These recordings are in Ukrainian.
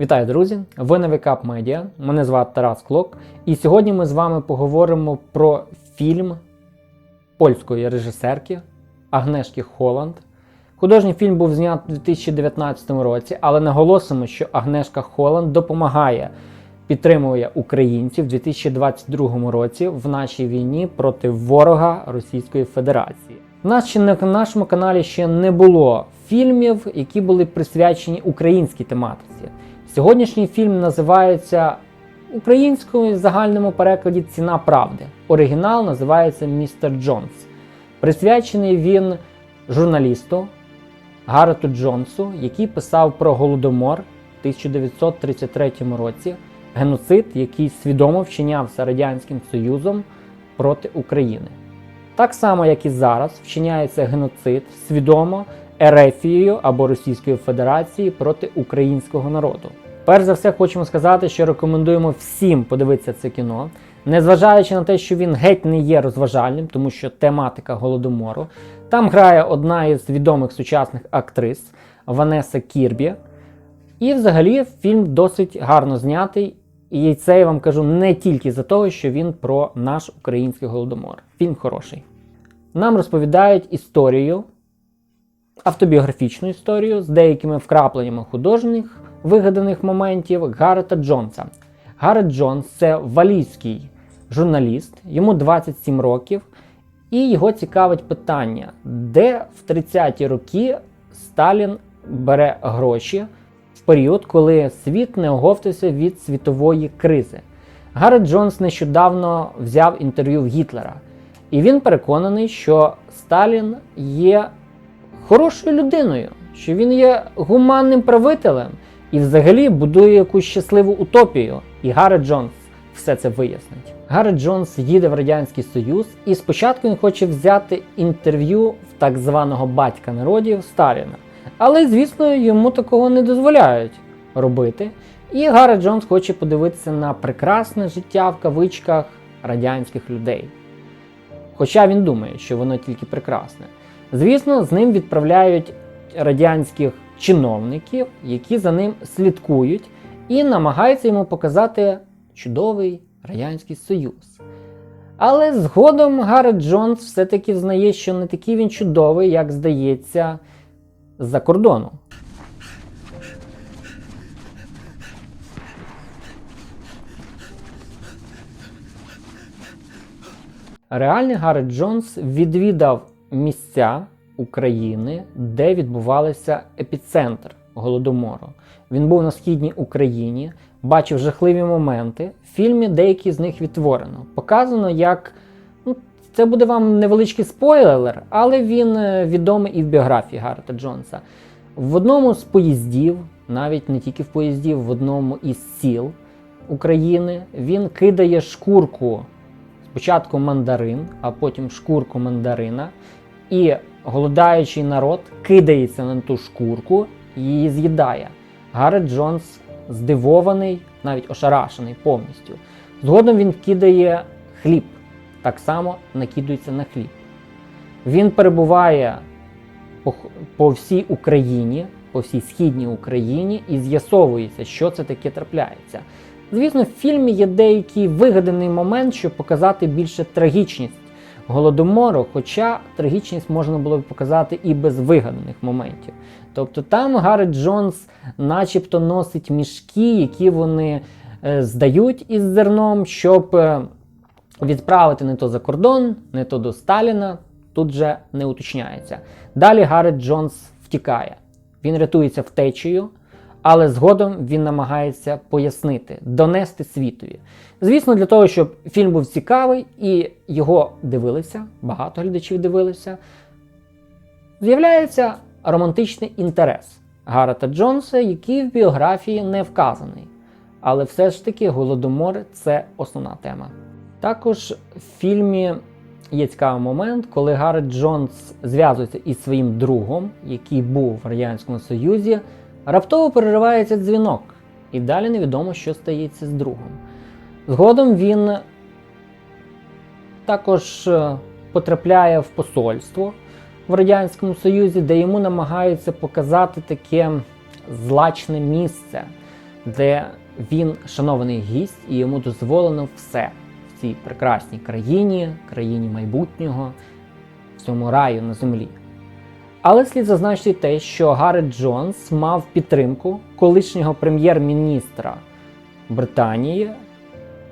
Вітаю, друзі! Ви на Вікап Медіа. Мене звати Тарас Клок. І сьогодні ми з вами поговоримо про фільм польської режисерки Агнешки Холланд. Художній фільм був знятий у 2019 році, але наголосимо, що Агнешка Холланд допомагає, підтримує українців у 2022 році в нашій війні проти ворога Російської Федерації. Ще на нашому каналі ще не було фільмів, які були присвячені українській тематиці. Сьогоднішній фільм називається українською в загальному перекладі Ціна правди. Оригінал називається Містер Джонс. Присвячений він журналісту Гаррету Джонсу, який писав про Голодомор в 1933 році, геноцид, який свідомо вчинявся Радянським Союзом проти України. Так само, як і зараз, вчиняється геноцид свідомо Ерефією або Російською Федерацією проти українського народу. Перш за все, хочемо сказати, що рекомендуємо всім подивитися це кіно, незважаючи на те, що він геть не є розважальним, тому що тематика голодомору. Там грає одна із відомих сучасних актрис Ванеса Кірбі. І взагалі фільм досить гарно знятий. І це я вам кажу не тільки за того, що він про наш український голодомор. Фільм хороший. Нам розповідають історію, автобіографічну історію з деякими вкрапленнями художніх вигаданих моментів Гаррета Джонса. Гаррет Джонс це валійський журналіст, йому 27 років, і його цікавить питання, де в 30-ті роки Сталін бере гроші в період, коли світ не оговтався від світової кризи. Гаррет Джонс нещодавно взяв інтерв'ю в Гітлера, і він переконаний, що Сталін є хорошою людиною, що він є гуманним правителем і взагалі будує якусь щасливу утопію. І Гаррет Джонс все це вияснить. Гаррет Джонс їде в Радянський Союз, і спочатку він хоче взяти інтерв'ю в так званого батька народів Сталіна. Але, звісно, йому такого не дозволяють робити. І Гаррет Джонс хоче подивитися на прекрасне життя в кавичках радянських людей. Хоча він думає, що воно тільки прекрасне. Звісно, з ним відправляють радянських чиновників, які за ним слідкують і намагаються йому показати чудовий Радянський Союз. Але згодом Гаррет Джонс все-таки взнає, що не такий він чудовий, як здається, з-за кордону. Реальний Гаррет Джонс відвідав місця України, де відбувався епіцентр голодомору. Він був на східній Україні, бачив жахливі моменти. В фільмі деякі з них відтворено. Показано, як ну, це буде вам невеличкий спойлер, але він е, відомий і в біографії Гаррета Джонса. В одному з поїздів, навіть не тільки в поїздів, в одному із сіл України він кидає шкурку. Спочатку мандарин, а потім шкурку мандарина. І голодаючий народ кидається на ту шкурку і її з'їдає. Гаррет Джонс здивований, навіть ошарашений повністю. Згодом він кидає хліб, так само накидується на хліб. Він перебуває по, по всій Україні, по всій східній Україні і з'ясовується, що це таке трапляється. Звісно, в фільмі є деякий вигаданий момент, щоб показати більше трагічність голодомору, хоча трагічність можна було б показати і без вигаданих моментів. Тобто там Гаррет Джонс начебто носить мішки, які вони е, здають із зерном, щоб е, відправити не то за кордон, не то до Сталіна. Тут же не уточняється. Далі Гаррет Джонс втікає. Він рятується втечею, але згодом він намагається пояснити, донести світові. Звісно, для того, щоб фільм був цікавий і його дивилися, багато глядачів дивилися, з'являється романтичний інтерес Гаррета Джонса, який в біографії не вказаний. Але все ж таки Голодомор це основна тема. Також в фільмі є цікавий момент, коли Гаррет Джонс зв'язується із своїм другом, який був в Радянському Союзі, раптово переривається дзвінок, і далі невідомо, що стається з другом. Згодом він також е, потрапляє в посольство в Радянському Союзі, де йому намагаються показати таке злачне місце, де він шанований гість і йому дозволено все в цій прекрасній країні, країні майбутнього, в цьому раю на землі. Але слід зазначити те, що Гаррет Джонс мав підтримку колишнього прем'єр-міністра Британії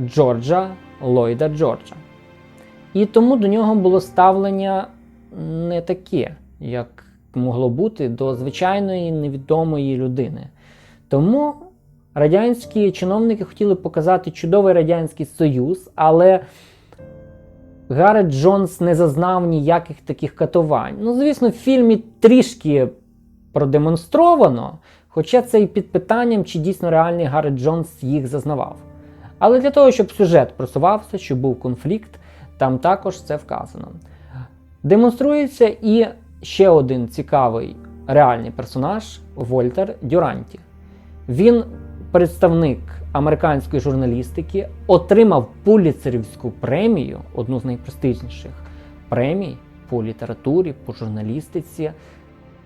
Джорджа Ллойда Джорджа. І тому до нього було ставлення не таке, як могло бути до звичайної невідомої людини. Тому радянські чиновники хотіли показати чудовий Радянський Союз, але Гаррет Джонс не зазнав ніяких таких катувань. Ну, звісно, в фільмі трішки продемонстровано, хоча це і під питанням, чи дійсно реальний Гаррет Джонс їх зазнавав. Але для того, щоб сюжет просувався, щоб був конфлікт, там також це вказано. Демонструється і ще один цікавий реальний персонаж Вольтер Дюранті. Він представник американської журналістики, отримав Пуліцерівську премію, одну з найпрестижніших премій по літературі, по журналістиці,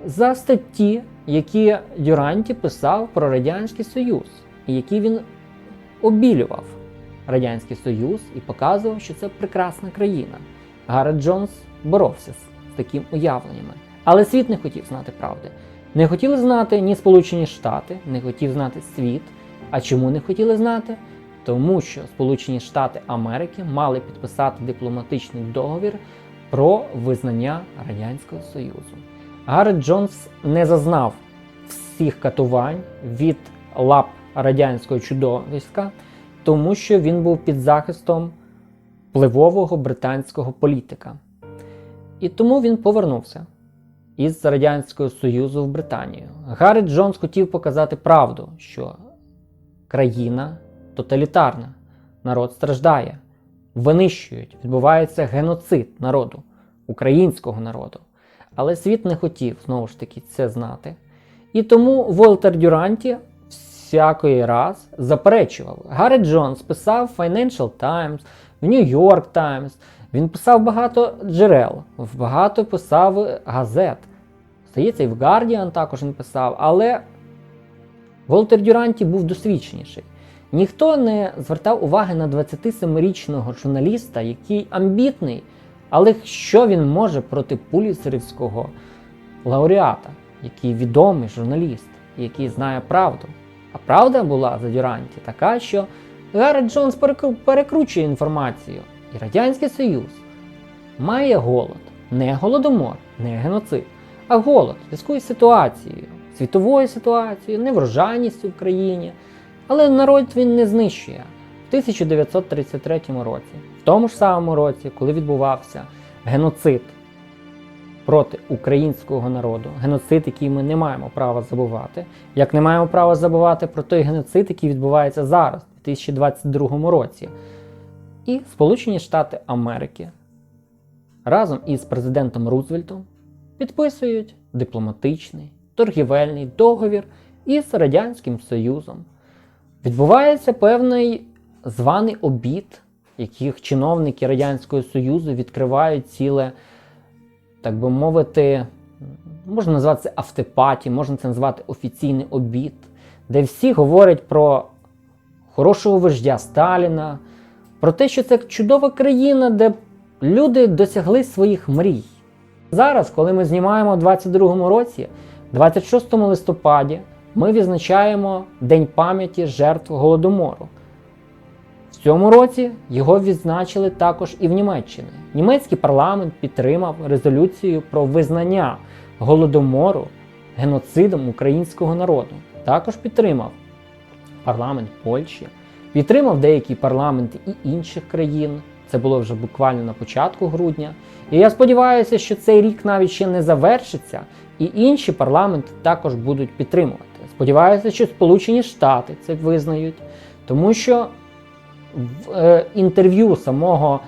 за статті, які Дюранті писав про Радянський Союз, і які він обілював Радянський Союз і показував, що це прекрасна країна. Гаррет Джонс боровся з таким уявленнями. Але світ не хотів знати правди. Не хотіли знати ні Сполучені Штати, не хотів знати світ. А чому не хотіли знати? Тому що Сполучені Штати Америки мали підписати дипломатичний договір про визнання Радянського Союзу. Гаррет Джонс не зазнав всіх катувань від лап радянського чудовиська, тому що він був під захистом впливового британського політика. І тому він повернувся із Радянського Союзу в Британію. Гаррет Джонс хотів показати правду, що країна тоталітарна, народ страждає, винищують, відбувається геноцид народу, українського народу. Але світ не хотів знову ж таки це знати. І тому Волтер Дюранті всякої раз заперечував. Гаррет Джонс писав Financial Times, в York Times. Він писав багато джерел, багато писав газет. Здається, і в Guardian також він писав, але Волтер Дюранті був досвідченіший. Ніхто не звертав уваги на 27-річного журналіста, який амбітний, але що він може проти пуліцерівського лауреата, який відомий журналіст, який знає правду. А правда була за Дюранті така, що Гаррет Джонс перекручує інформацію, і Радянський Союз має голод, не голодомор, не геноцид, а голод зв'язку із ситуацією, світовою ситуацією, неврожайністю в країні. Але народ він не знищує. В 1933 році, в тому ж самому році, коли відбувався геноцид проти українського народу, геноцид, який ми не маємо права забувати, як не маємо права забувати про той геноцид, який відбувається зараз, у 2022 році. І Сполучені Штати Америки разом із президентом Рузвельтом підписують дипломатичний торгівельний договір із Радянським Союзом. Відбувається певний званий обід, яких чиновники Радянського Союзу відкривають ціле, так би мовити, можна назвати це автопаті, можна це назвати офіційний обід, де всі говорять про хорошого вождя Сталіна, про те, що це чудова країна, де люди досягли своїх мрій. Зараз, коли ми знімаємо у 22-му році, 26 листопаді, ми відзначаємо День пам'яті жертв Голодомору. В цьому році його відзначили також і в Німеччині. Німецький парламент підтримав резолюцію про визнання Голодомору геноцидом українського народу. Також підтримав парламент Польщі, підтримав деякі парламенти і інших країн. Це було вже буквально на початку грудня. І я сподіваюся, що цей рік навіть ще не завершиться, і інші парламенти також будуть підтримувати. Сподіваюся, що Сполучені Штати це визнають, тому що в е, інтерв'ю самого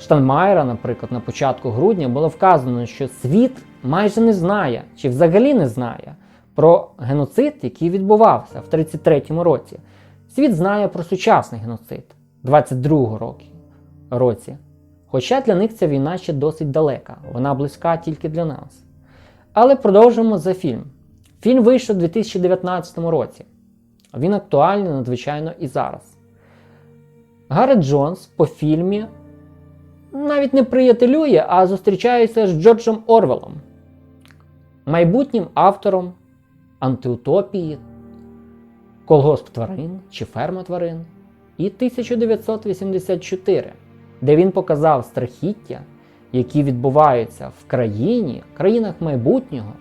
Штанмайера, наприклад, на початку грудня було вказано, що світ майже не знає чи взагалі не знає про геноцид, який відбувався в 33-му році. Світ знає про сучасний геноцид 22-го року році. Хоча для них ця війна ще досить далека, вона близька тільки для нас. Але продовжимо за фільм. Фільм вийшов у 2019 році. Він актуальний надзвичайно і зараз. Гарет Джонс по фільмі навіть не приятелює, а зустрічається з Джорджем Орвелом, майбутнім автором антиутопії, колгосп тварин чи ферма тварин і 1984, де він показав страхіття, які відбуваються в країні, країнах майбутнього.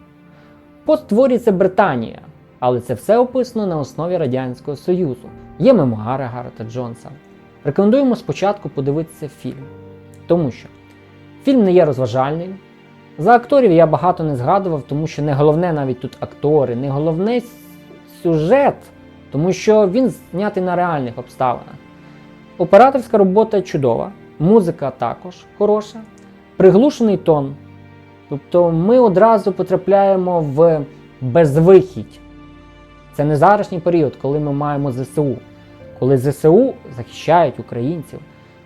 Постворюється Британія, але це все описано на основі Радянського Союзу. Є мемуари Гаррета Джонса. Рекомендуємо спочатку подивитися фільм, тому що фільм не є розважальним. За акторів я багато не згадував, тому що не головне навіть тут актори, не головне сюжет, тому що він знятий на реальних обставинах. Операторська робота чудова, музика також хороша, приглушений тон. Тобто ми одразу потрапляємо в безвихідь. Це не зарашній період, коли ми маємо ЗСУ, коли ЗСУ захищають українців,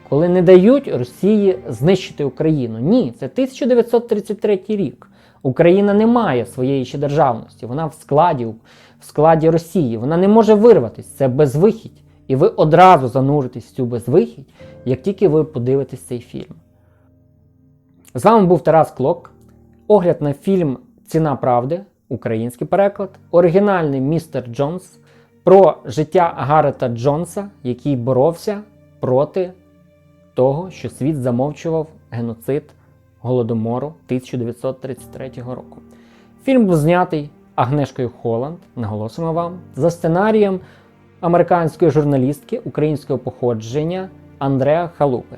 коли не дають Росії знищити Україну. Ні, це 1933 рік. Україна не має своєї ще державності, вона в складі, в складі Росії, вона не може вирватися, це безвихідь. І ви одразу зануритесь в цю безвихідь, як тільки ви подивитесь цей фільм. З вами був Тарас Клок. Огляд на фільм Ціна правди, український переклад, оригінальний містер Джонс про життя Гарета Джонса, який боровся проти того, що світ замовчував геноцид Голодомору 1933 року. Фільм був знятий Агнешкою Холланд, наголосимо вам, за сценарієм американської журналістки українського походження Андреа Халупи.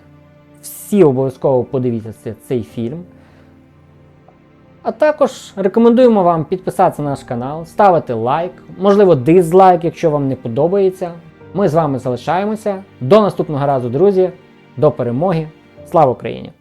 Всі обов'язково подивіться цей- фільм. А також рекомендуємо вам підписатися на наш канал, ставити лайк, можливо, дизлайк, якщо вам не подобається. Ми з вами залишаємося. До наступного разу, друзі. До перемоги. Слава Україні!